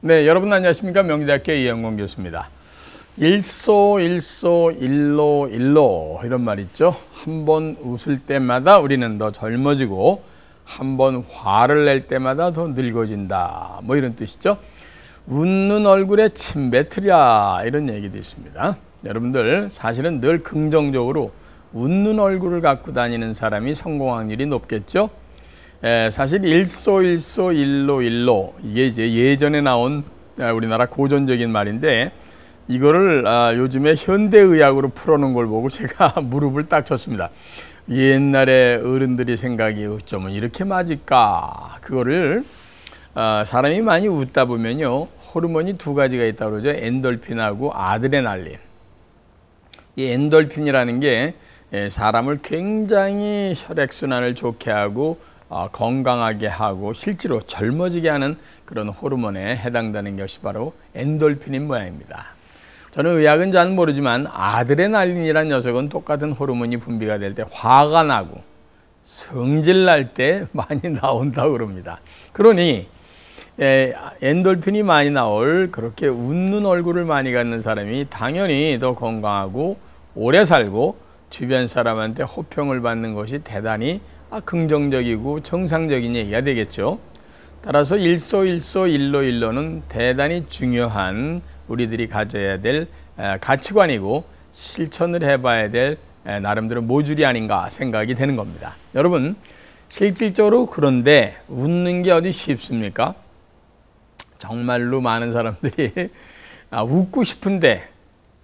네, 여러분 안녕하십니까? 명지대학교 이영건 교수입니다. 일소 일소 일로 일로 이런 말 있죠. 한 번 웃을 때마다 우리는 더 젊어지고 한 번 화를 낼 때마다 더 늙어진다. 뭐 이런 뜻이죠. 웃는 얼굴에 침 뱉으랴 이런 얘기도 있습니다. 여러분들 사실은 늘 긍정적으로 웃는 얼굴을 갖고 다니는 사람이 성공 확률이 높겠죠. 에, 사실 일소 일소 일로 일로. 이게 이제 예전에 나온 아, 우리나라 고전적인 말인데 이거를 아, 요즘에 현대의학으로 풀어놓은 걸 보고 제가 무릎을 딱 쳤습니다. 옛날에 어른들이 생각이 어쩌면 이렇게 맞을까? 그거를 아, 사람이 많이 웃다 보면요. 호르몬이 두 가지가 있다고 그러죠. 엔돌핀하고 아드레날린. 이 엔돌핀이라는 게 예, 사람을 굉장히 혈액순환을 좋게 하고 어, 건강하게 하고 실제로 젊어지게 하는 그런 호르몬에 해당되는 것이 바로 엔돌핀인 모양입니다. 저는 의학은 잘 모르지만 아드레날린이라는 녀석은 똑같은 호르몬이 분비가 될 때 화가 나고 성질 날 때 많이 나온다고 그럽니다. 그러니 에, 엔돌핀이 많이 나올 그렇게 웃는 얼굴을 많이 갖는 사람이 당연히 더 건강하고 오래 살고 주변 사람한테 호평을 받는 것이 대단히 아, 긍정적이고 정상적인 얘기가 되겠죠. 따라서 일소일소 일로일로는 대단히 중요한 우리들이 가져야 될 가치관이고 실천을 해봐야 될 나름대로 모듈이 아닌가 생각이 되는 겁니다. 여러분 실질적으로 그런데 웃는 게 어디 쉽습니까? 정말로 많은 사람들이 아, 웃고 싶은데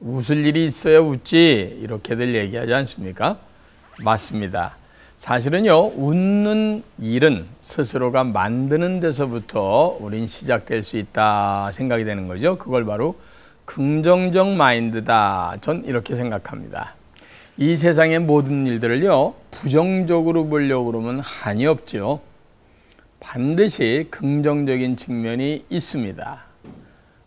웃을 일이 있어야 웃지 이렇게들 얘기하지 않습니까? 맞습니다. 사실은요, 웃는 일은 스스로가 만드는 데서부터 우린 시작될 수 있다 생각이 되는 거죠. 그걸 바로 긍정적 마인드다. 전 이렇게 생각합니다. 이 세상의 모든 일들을요, 부정적으로 보려고 그러면 한이 없죠. 반드시 긍정적인 측면이 있습니다.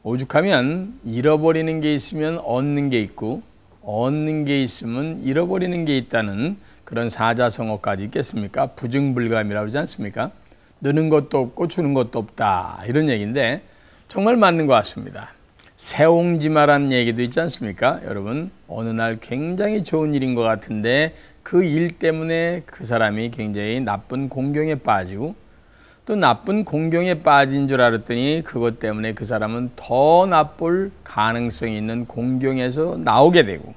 오죽하면 잃어버리는 게 있으면 얻는 게 있고 얻는 게 있으면 잃어버리는 게 있다는 그런 사자성어까지 있겠습니까? 부증불감이라고 하지 않습니까? 느는 것도 없고 주는 것도 없다 이런 얘기인데 정말 맞는 것 같습니다. 새옹지마라는 얘기도 있지 않습니까? 여러분 어느 날 굉장히 좋은 일인 것 같은데 그 일 때문에 그 사람이 굉장히 나쁜 공경에 빠지고 또 나쁜 공경에 빠진 줄 알았더니 그것 때문에 그 사람은 더 나쁠 가능성이 있는 공경에서 나오게 되고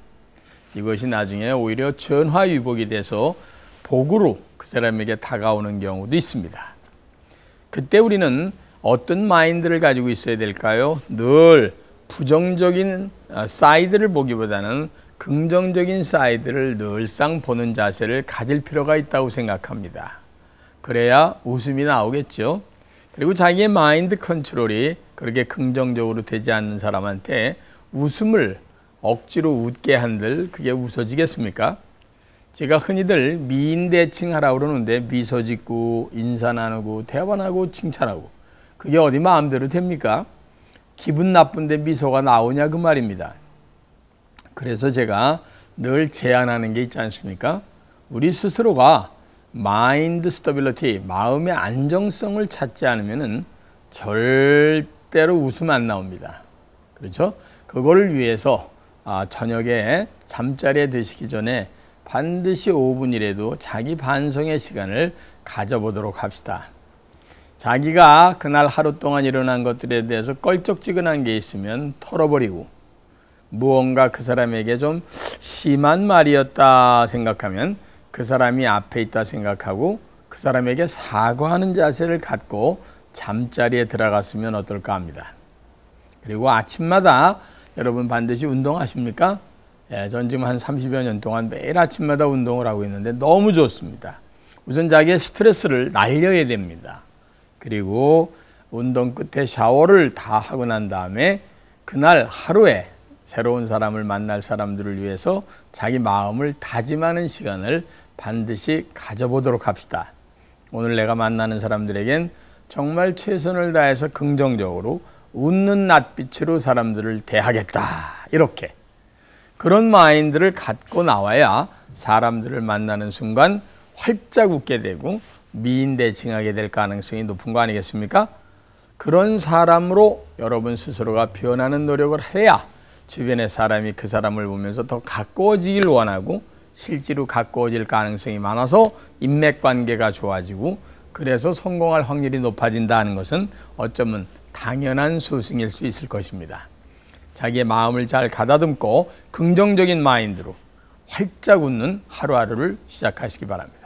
이것이 나중에 오히려 전화위복이 돼서 복으로 그 사람에게 다가오는 경우도 있습니다. 그때 우리는 어떤 마인드를 가지고 있어야 될까요? 늘 부정적인 아, 사이드를 보기보다는 긍정적인 사이드를 늘상 보는 자세를 가질 필요가 있다고 생각합니다. 그래야 웃음이 나오겠죠. 그리고 자기의 마인드 컨트롤이 그렇게 긍정적으로 되지 않는 사람한테 웃음을 억지로 웃게 한들 그게 웃어지겠습니까? 제가 흔히들 미인 대칭 하라고 그러는데 미소 짓고 인사 나누고 대화하고 칭찬하고 그게 어디 마음대로 됩니까? 기분 나쁜데 미소가 나오냐 그 말입니다. 그래서 제가 늘 제안하는 게 있지 않습니까? 우리 스스로가 마인드 스터빌리티, 마음의 안정성을 찾지 않으면 절대로 웃음 안 나옵니다. 그렇죠? 그거를 위해서 아, 저녁에 잠자리에 드시기 전에 반드시 5분이라도 자기 반성의 시간을 가져보도록 합시다. 자기가 그날 하루 동안 일어난 것들에 대해서 껄쩍지근한 게 있으면 털어버리고 무언가 그 사람에게 좀 심한 말이었다 생각하면 그 사람이 앞에 있다 생각하고 그 사람에게 사과하는 자세를 갖고 잠자리에 들어갔으면 어떨까 합니다. 그리고 아침마다 여러분 반드시 운동하십니까? 예, 전 지금 한 30여 년 동안 매일 아침마다 운동을 하고 있는데 너무 좋습니다. 우선 자기의 스트레스를 날려야 됩니다. 그리고 운동 끝에 샤워를 다 하고 난 다음에 그날 하루에 새로운 사람을 만날 사람들을 위해서 자기 마음을 다짐하는 시간을 반드시 가져보도록 합시다. 오늘 내가 만나는 사람들에겐 정말 최선을 다해서 긍정적으로 웃는 낯빛으로 사람들을 대하겠다. 이렇게. 그런 마인드를 갖고 나와야 사람들을 만나는 순간 활짝 웃게 되고 미인대칭하게 될 가능성이 높은 거 아니겠습니까? 그런 사람으로 여러분 스스로가 변하는 노력을 해야 주변의 사람이 그 사람을 보면서 더 가까워지길 원하고 실제로 가까워질 가능성이 많아서 인맥 관계가 좋아지고 그래서 성공할 확률이 높아진다는 것은 어쩌면 당연한 소승일 수 있을 것입니다. 자기의 마음을 잘 가다듬고 긍정적인 마인드로 활짝 웃는 하루하루를 시작하시기 바랍니다.